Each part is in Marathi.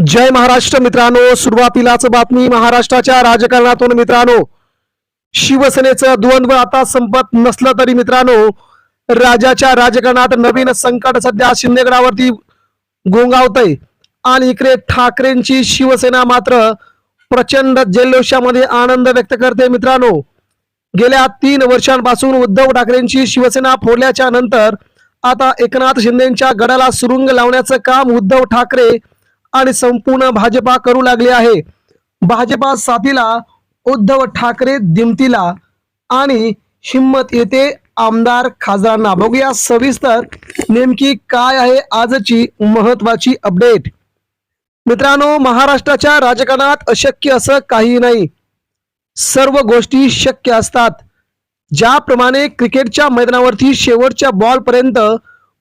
जय महाराष्ट्र मित्रांनो सुरुवातीलाच बातमी महाराष्ट्राच्या राजकारणातून मित्रांनो. शिवसेनेचं द्वंद्व आता संपत नसलं तरी मित्रांनो राज्याच्या राजकारणात नवीन संकट सध्या शिंदेगडावरती गोंगावतय. आणि इकडे ठाकरेंची शिवसेना मात्र प्रचंड जल्लोषामध्ये आनंद व्यक्त करते मित्रांनो. गेल्या तीन वर्षांपासून उद्धव ठाकरेंची शिवसेना फोडल्याच्या नंतर आता एकनाथ शिंदेच्या गडाला सुरुंग लावण्याचं काम उद्धव ठाकरे आणि संपूर्ण भाजपा करू लागले आहे. भाजपा साथीला उद्धव ठाकरे दिमतीला आणि हिंमत येते आमदार खासदारांना. बघूया सविस्तर नेमकी काय आहे आजची महत्वाची अपडेट मित्रांनो महाराष्ट्राच्या राजकारणात अशक्य असं काही नाही. सर्व गोष्टी शक्य असतात. ज्याप्रमाणे क्रिकेटच्या मैदानावरती शेवटच्या बॉलपर्यंत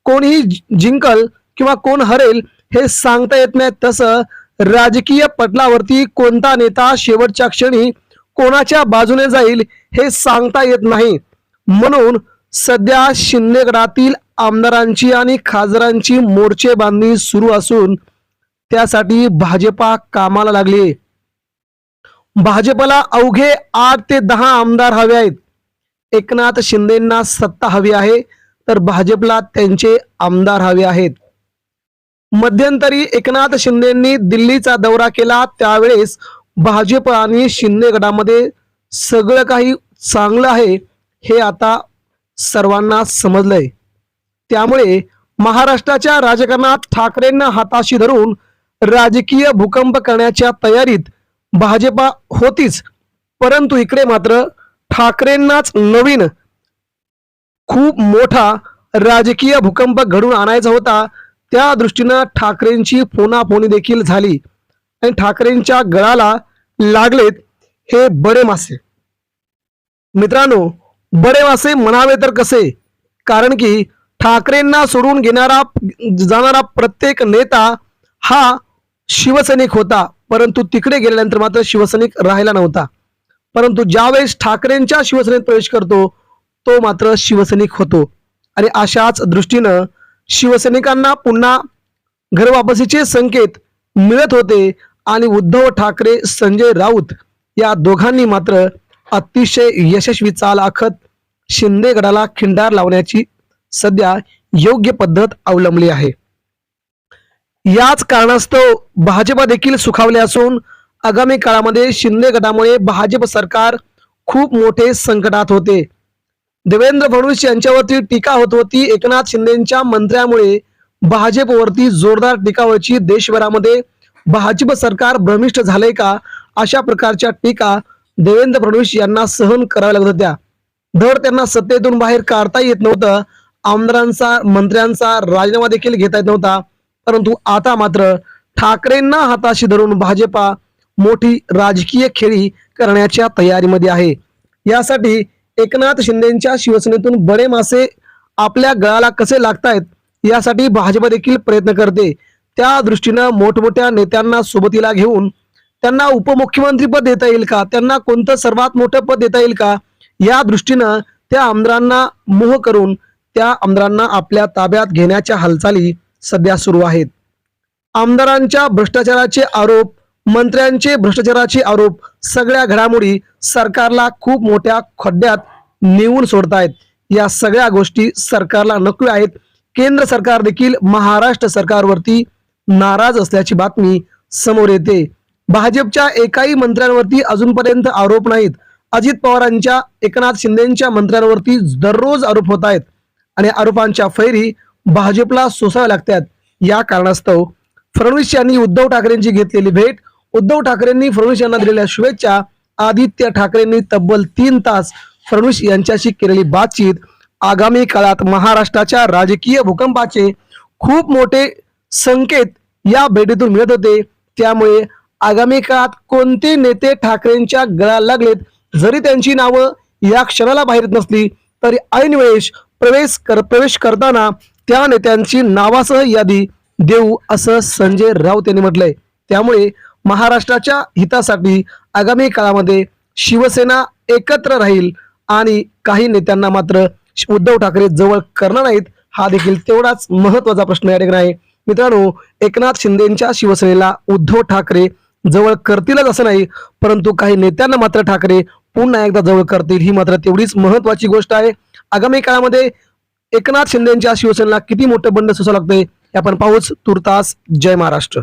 कोणीही जिंकल किंवा कोण हरेल हे सांगता येत नाही. तसं राजकीय पटलावरती कोणता नेता शेवटच्या क्षणी कोणाच्या बाजूने जाईल हे सांगता येत नाही. म्हणून सध्या शिंदेगडातील आमदारांची आणि खासदारांची मोर्चे बांधणी सुरू असून त्यासाठी भाजपा कामाला लागली. भाजपला अवघे आठ ते दहा आमदार हवे आहेत. एकनाथ शिंदेना सत्ता हवी आहे तर भाजपला त्यांचे आमदार हवे आहेत. मध्यंतरी एकनाथ शिंदेंनी दिल्लीचा दौरा केला. त्यावेळेस भाजप आणि शिंदे गटामध्ये सगळं काही चांगलं आहे हे आता सर्वांना समजलंय. त्यामुळे महाराष्ट्राच्या राजकारणात ठाकरेंना हाताशी धरून राजकीय भूकंप करण्याच्या तयारीत भाजपा होतीच. परंतु इकडे मात्र ठाकरेंनाच नवीन खूप मोठा राजकीय भूकंप घडून आणायचा होता. त्या दृष्टीनं ठाकरेंची फोनाफोनी देखील झाली. आणि ठाकरेंच्या गळाला लागलेत हे बडे मासे. मित्रांनो बडे मासे म्हणावे तर कसे? कारण की ठाकरेंना सोडून घेणारा जाणारा प्रत्येक नेता हा शिवसैनिक होता. परंतु तिकडे गेल्यानंतर मात्र शिवसैनिक राहिला नव्हता. परंतु ज्यावेळेस ठाकरेंच्या शिवसेनेत प्रवेश करतो तो मात्र शिवसैनिक होतो. आणि अशाच दृष्टीनं शिवसैनिकांना पुन्हा घरवापसीचे संकेत मिळत होते आणि उद्धव ठाकरे संजय राऊत या दोघांनी मात्र अतिशय यशस्वी चाल आखत शिंदे गडाला खिंडार लावण्याची सध्या योग्य पद्धत अवलंबली आहे. याच कारणास्तव भाजपा देखील सुखावले असून आगामी काळामध्ये शिंदे गटामुळे भाजप सरकार खूप मोठे संकटात होते. देवेंद्र फडणवीस यांच्यावरती टीका होत होती. एकनाथ शिंदेच्या मंत्र्यामुळे भाजपवरती जोरदार टीका व्हायची देशभरामध्ये भाजप सरकार भ्रमिष्ट झाले का? अशा प्रकारच्या टीका देवेंद्र फडणवीस यांना सहन कराव्या लागत होत्या. धड त्यांना सत्तेतून बाहेर काढता येत नव्हतं. आमदारांचा मंत्र्यांचा राजीनामा देखील घेता येत नव्हता. परंतु आता मात्र ठाकरेंना हाताशी धरून भाजपा मोठी राजकीय खेळी करण्याच्या तयारीमध्ये आहे. यासाठी एकनाथ शिंदेच्या शिवसेनेतून बडे मासे आपल्या गळाला कसे लागतायत यासाठी भाजप देखील प्रयत्न करते. त्या दृष्टीनं मोठमोठ्या नेत्यांना सोबतीला घेऊन त्यांना उपमुख्यमंत्री पद देता येईल का त्यांना कोणतं सर्वात मोठं पद देता येईल का या दृष्टीनं त्या आमदारांना मोह करून त्या आमदारांना आपल्या ताब्यात घेण्याच्या हालचाली सध्या सुरू आहेत. आमदारांच्या भ्रष्टाचाराचे आरोप मंत्र्यांचे भ्रष्टाचाराचे आरोप सगळ्या घडामोडी सरकारला खूप मोठ्या खड्ड्यात नेऊन सोडतायत. या सगळ्या गोष्टी सरकारला नको आहेत. केंद्र सरकार देखील महाराष्ट्र सरकारवरती नाराज असल्याची बातमी समोर येते. भाजपच्या एकाही मंत्र्यांवरती अजूनपर्यंत आरोप नाहीत. अजित पवारांच्या एकनाथ शिंदेच्या मंत्र्यांवरती दररोज आरोप होत आहेत आणि आरोपांच्या फैरी भाजपला सोसाव्या लागतात या कारणास्तव फडणवीस यांनी उद्धव ठाकरेंची घेतलेली भेट उद्धव ठाकरेंनी फडणवीस यांना दिलेल्या शुभेच्छा. आदित्य ठाकरेंनी तब्बल तीन तास फडणवीस यांच्याशी केलेली बातचीत आगामी काळात महाराष्ट्राच्या राजकीय भूकंपाचे खूप मोठे संकेत या भेटीतून मिळत होते. त्यामुळे आगामी काळात कोणते नेते ठाकरेंच्या गळा लागलेत जरी त्यांची नावं या क्षणाला बाहेर नसली तरी ऐनवेळेस प्रवेश कर प्रवेश करताना त्या नेत्यांची नावासह यादी देऊ असं संजय राऊत यांनी म्हटलंय. त्यामुळे महाराष्ट्राच्या हितासाठी आगामी काळामध्ये शिवसेना एकत्र राहील आणि काही नेत्यांना मात्र उद्धव ठाकरे जवळ करणार नाहीत हा देखील तेवढाच महत्त्वाचा प्रश्न या ठिकाणी आहे. मित्रांनो एकनाथ शिंदेच्या शिवसेनेला उद्धव ठाकरे जवळ करतीलच असं नाही परंतु काही नेत्यांना मात्र ठाकरे पुन्हा एकदा जवळ करतील ही मात्र तेवढीच महत्वाची गोष्ट आहे. आगामी काळामध्ये एकनाथ शिंदेच्या शिवसेनेला किती मोठं बंड सुसावं लागतंय हे आपण पाहूच तुर्तास जय महाराष्ट्र.